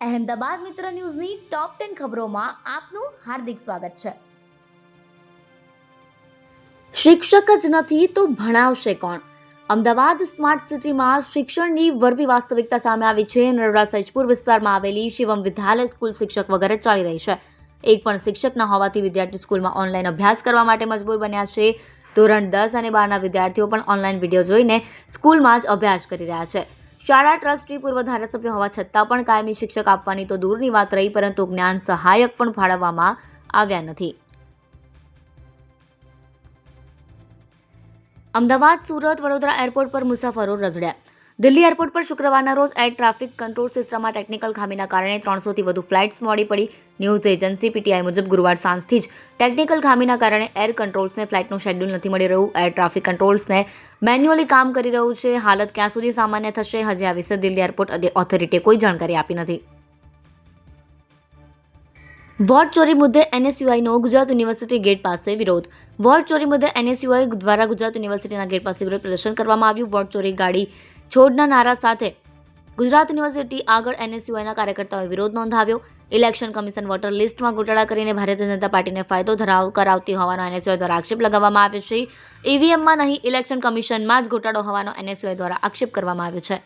અહેમદાબાદ મિત્ર ન્યૂઝની top ten ખબરોમાં આપનું હાર્દિક સ્વાગત છે. શિક્ષક જ નથી તો ભણાવશે કોણ? અમદાવાદ સ્માર્ટ સિટીમાં શિક્ષણની વરવી વાસ્તવિકતા સામે આવી છે. નરોડા સૈજપુર વિસ્તારમાં આવેલી શિવમ વિદ્યાલય સ્કૂલ શિક્ષક વગર ચાલી રહી છે. એક પણ શિક્ષક ન હોવાથી વિદ્યાર્થી સ્કૂલમાં ઓનલાઈન અભ્યાસ કરવા માટે મજબૂર બન્યા છે. ધોરણ દસ અને બારના વિદ્યાર્થીઓ પણ ઓનલાઈન વીડિયો જોઈને સ્કૂલમાં જ અભ્યાસ કરી રહ્યા છે. શાળા ટ્રસ્ટી પૂર્વ ધારાસભ્ય હોવા છતાં પણ કાયમી શિક્ષક આપવાની તો દૂરની વાત રહી, પરંતુ જ્ઞાન સહાયક પણ ફાળવવામાં આવ્યા નથી. અમદાવાદ, સુરત, વડોદરા એરપોર્ટ પર મુસાફરો રજડ્યા દિલ્હી એરપોર્ટ પર શુક્રવારના રોજ એર ટ્રાફિક કંટ્રોલ સિસ્ટમમાં ટેકનિકલ ખામીના કારણે ત્રણસોથી વધુ ફ્લાઇટ્સ મોડી પડી. ન્યૂઝ એજન્સી પીટીઆઈ મુજબ ગુરુવાર સાંજથી જ ટેકનિકલ ખામીના કારણે એર કંટ્રોલ્સને ફ્લાઇટનું શેડ્યુલ નથી મળી રહ્યું. એર ટ્રાફિક કંટ્રોલ્સને મેન્યુઅલી કામ કરી રહ્યું છે. હાલત ક્યાં સુધી સામાન્ય થશે હજી આ વિશે દિલ્હી એરપોર્ટ ઓથોરિટીએ કોઈ જાણકારી આપી નથી. વોટ ચોરી મુદ્દે એનએસયુઆઈનો ગુજરાત યુનિવર્સિટી ગેટ પાસે વિરોધ. વોટ ચોરી મુદ્દે એનએસયુઆઈ દ્વારા ગુજરાત યુનિવર્સિટીના ગેટ પાસે વિરોધ પ્રદર્શન કરવામાં આવ્યું. વોટ ચોરી ગાડી છોડના નારા સાથે ગુજરાત યુનિવર્સિટી આગળ એનએસયુઆઈના કાર્યકર્તાઓએ વિરોધ નોંધાવ્યો. ઇલેક્શન કમિશન વોટર લિસ્ટમાં ગોટાળા કરીને ભારતીય જનતા પાર્ટીને ફાયદો ધરાવ, કરાવતી હોવાનો એનએસયુઆઈ દ્વારા આક્ષેપ લગાવવામાં આવ્યો છે. ઈવીએમમાં નહીં, ઇલેક્શન કમિશનમાં જ ઘોટાળો હોવાનો એનએસયુઆઈ દ્વારા આક્ષેપ કરવામાં આવ્યો છે.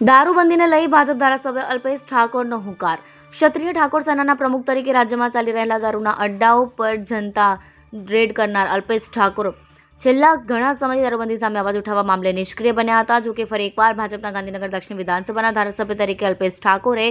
દારૂબંધીને લઈ ભાજપ ધારાસભ્ય અલ્પેશ ઠાકોરનો હુંકાર. ક્ષત્રિય ઠાકોર સેનાના પ્રમુખ તરીકે રાજ્યમાં ચાલી રહેલા દારૂના અડ્ડાઓ પર જનતા રેડ કરનાર અલ્પેશ ઠાકોર. છેલ્લા ઘણા સમયથી દારૂબંધી સામે અવાજ ઉઠાવવા મામલે નિષ્ક્રિય બન્યા હતા. જોકે ફરી એકવાર ભાજપના ગાંધીનગર દક્ષિણ વિધાનસભાના ધારાસભ્ય તરીકે અલ્પેશ ઠાકોરે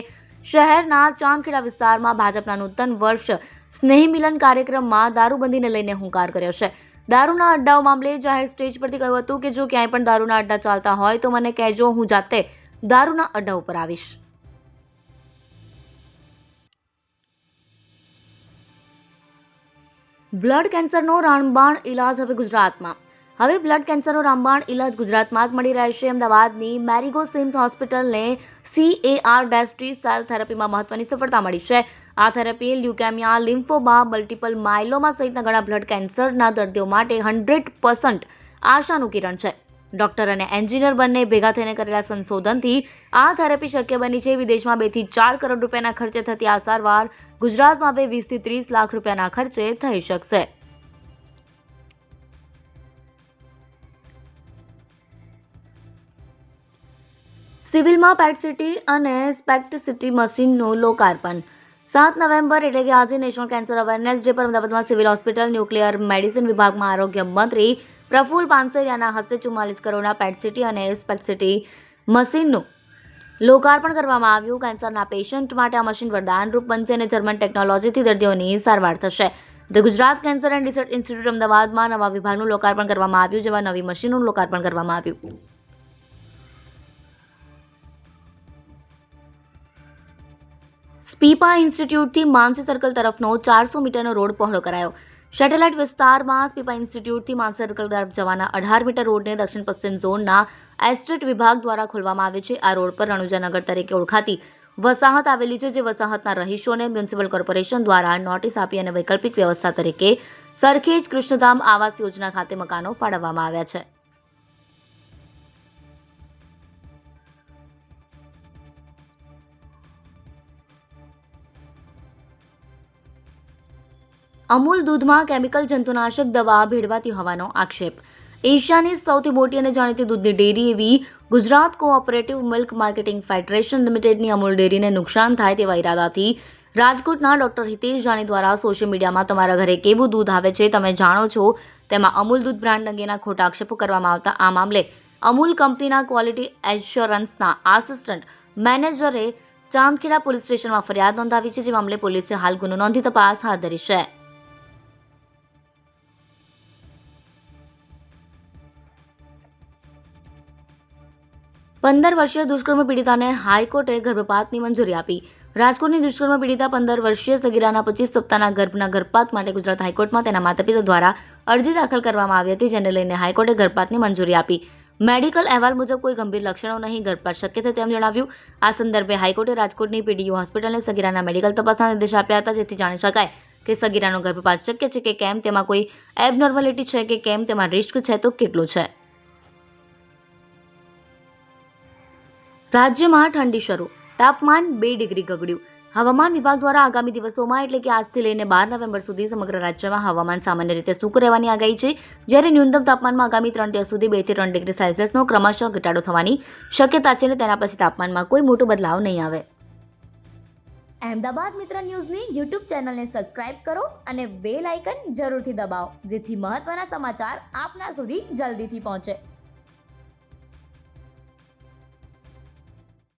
શહેરના ચાંદખેડા વિસ્તારમાં ભાજપના નૂતન વર્ષ સ્નેહી મિલન કાર્યક્રમમાં દારૂબંધીને લઈને હુંકાર કર્યો છે. દારૂના અડ્ડાઓ મામલે જાહેર સ્ટેજ પરથી કહ્યું હતું કે જો ક્યાંય પણ દારૂના અડ્ડા ચાલતા હોય તો મને કહેજો હું જાતે દારૂના અડ્ડા ઉપર આવીશ. બ્લડ કેન્સરનો રામબાણ ઇલાજ હવે ગુજરાતમાં. હવે બ્લડ કેન્સરનો રામબાણ ઇલાજ ગુજરાતમાં જ મળી રહેશે અમદાવાદની મેરીગો સિમ્સ હોસ્પિટલને સીએઆર ડેસ્ટ્રી સેલ થેરપીમાં મહત્વની સફળતા મળી છે. આ therapy leukaemia lymphoma multiple myeloma સહિતના ઘણા બ્લડ કેન્સરના દર્દીઓ માટે હંડ્રેડ પર્સન્ટ આશાનું કિરણ છે. ડોક્ટર અને એન્જિનિયર બંને ભેગા થઈને કરેલા સંશોધનથી આ થેરેપી શક્ય બની છે. વિદેશમાં બેથી ચાર કરોડ રૂપિયાના ખર્ચે થતી આ સારવાર ગુજરાતમાં હવે વીસથી ત્રીસ લાખ રૂપિયાના ખર્ચે થઈ શકશે. સિવિલમાં પેટ સિટી અને સ્પેક્ટ સિટી મશીનનું લોકાર્પણ. સાત નવેમ્બર એટલે કે આજે નેશનલ કેન્સર અવેરનેસ ડે પર અમદાવાદમાં સિવિલ હોસ્પિટલ ન્યુક્લિયર મેડિસિન વિભાગમાં આરોગ્ય મંત્રી પ્રફુલ પાનસેરિયાના હસ્તે ચુમ્માલીસ કરોડના પેટસિટી અને સ્પેક્સિટી મશીનનું લોકાર્પણ કરવામાં આવ્યું. કેન્સરના પેશન્ટ માટે આ મશીન વરદાનરૂપ બનશે અને જર્મન ટેકનોલોજીથી દર્દીઓની સારવાર થશે. The Gujarat cancer and research institute અમદાવાદમાં નવા વિભાગનું લોકાર્પણ કરવામાં આવ્યું, જેમાં નવી મશીનનું લોકાર્પણ કરવામાં આવ્યું. સ્પીપા ઇન્સ્ટિટ્યૂટથી માનસી સર્કલ તરફનો ચારસો મીટરનો રોડ પહોળો કરાયો. સેટેલાઇટ વિસ્તારમાં સ્પીપા ઇન્સ્ટિટ્યૂટથી માનસી સર્કલ તરફ જવાના અઢાર મીટર રોડને દક્ષિણ પશ્ચિમ ઝોનના એસ્ટેટ વિભાગ દ્વારા ખોલવામાં આવે છે. આ રોડ પર રણુજાનગર તરીકે ઓળખાતી વસાહત આવેલી છે, જે વસાહતના રહીશોને મ્યુનિસિપલ કોર્પોરેશન દ્વારા નોટિસ આપી અને વૈકલ્પિક વ્યવસ્થા તરીકે સરખેજ કૃષ્ણધામ આવાસ યોજના ખાતે મકાનો ફાળવવામાં આવ્યા છે. અમૂલ દૂધમાં કેમિકલ જંતુનાશક દવા ભેળવાતી હોવાનો આક્ષેપ. એશિયાની સૌથી મોટી અને જાણીતી દૂધની ડેરી એવી Gujarat cooperative milk marketing federation લિમિટેડની Amul ડેરીને નુકસાન થાય તેવા ઈરાદાથી રાજકોટના ડોક્ટર હિતેશ જાની દ્વારા સોશિયલ મીડિયામાં તમારા ઘરે કેવું દૂધ આવે છે તમે જાણો છો? તેમાં અમૂલ દૂધ બ્રાન્ડ અંગેના ખોટા આક્ષેપો કરવામાં આવતા આ મામલે અમૂલ કંપનીના ક્વોલિટી એશ્યોરન્સના આસિસ્ટન્ટ મેનેજરે ચાંદખેડા પોલીસ સ્ટેશનમાં ફરિયાદ નોંધાવી છે જે મામલે પોલીસે હાલ ગુનો નોંધી તપાસ હાથ ધરી છે. પંદર વર્ષીય દુષ્કર્મ પીડિતાને હાઈકોર્ટે ગર્ભપાતની મંજૂરી આપી. રાજકોટની દુષ્કર્મ પીડિતા પંદર વર્ષીય સગીરાના પચીસ સપ્તાહના ગર્ભના ગર્ભપાત માટે ગુજરાત હાઈકોર્ટમાં તેના માતાપિતા દ્વારા અરજી દાખલ કરવામાં આવી હતી, જેને લઈને હાઈકોર્ટે ગર્ભપાતની મંજૂરી આપી. મેડિકલ અહેવાલ મુજબ કોઈ ગંભીર લક્ષણો નહીં, ગર્ભપાત શક્ય છે તેમ જણાવ્યું. આ સંદર્ભે હાઈકોર્ટે રાજકોટની પીડીયુ હોસ્પિટલને સગીરાના મેડિકલ તપાસના નિર્દેશ આપ્યા હતા, જેથી જાણી શકાય કે સગીરાનો ગર્ભપાત શક્ય છે કે કેમ, તેમાં કોઈ એબનોર્માલિટી છે કે કેમ, તેમાં રિસ્ક છે તો કેટલું છે. રાજ્યમાં ઠંડી શરૂ. તાપમાન બે ડિગ્રી ગગડ્યું. હવામાન વિભાગ દ્વારા આગામી દિવસોમાં, એટલે કે આજથી લઈને બાર નવેમ્બર સુધી સમગ્ર રાજ્યમાં હવામાન સામાન્ય રીતે સૂકું રહેવાની આગાહી છે. જ્યારે ન્યૂનતમ તાપમાનમાં આગામી ત્રણ દિવસ સુધી બેથી ત્રણ ડિગ્રી સેલ્સિયસનો ક્રમશઃ ઘટાડો થવાની શક્યતા છે અને તેના પછી તાપમાનમાં કોઈ મોટો બદલાવ નહીં આવે. અહેમદાબાદ મિત્ર ન્યૂઝની યુટ્યુબ ચેનલને સબસ્ક્રાઇબ કરો અને બેલ આઇકન જરૂરથી દબાવો, જેથી મહત્ત્વના સમાચાર આપના સુધી જલ્દીથી પહોંચે.